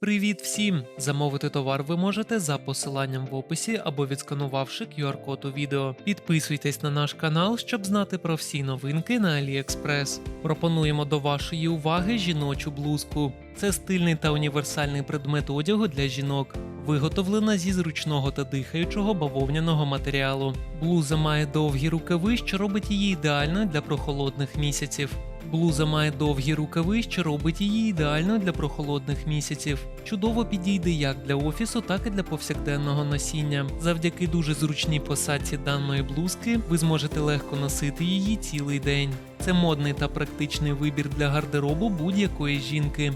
Привіт всім! Замовити товар ви можете за посиланням в описі або відсканувавши QR-код у відео. Підписуйтесь на наш канал, щоб знати про всі новинки на AliExpress. Пропонуємо до вашої уваги жіночу блузку. Це стильний та універсальний предмет одягу для жінок, виготовлена зі зручного та дихаючого бавовняного матеріалу. Блуза має довгі рукави, що робить її ідеальною для прохолодних місяців. Блуза має довгі рукави, що робить її ідеальною для прохолодних місяців. Чудово підійде як для офісу, так і для повсякденного носіння. Завдяки дуже зручній посадці даної блузки ви зможете легко носити її цілий день. Це модний та практичний вибір для гардеробу будь-якої жінки.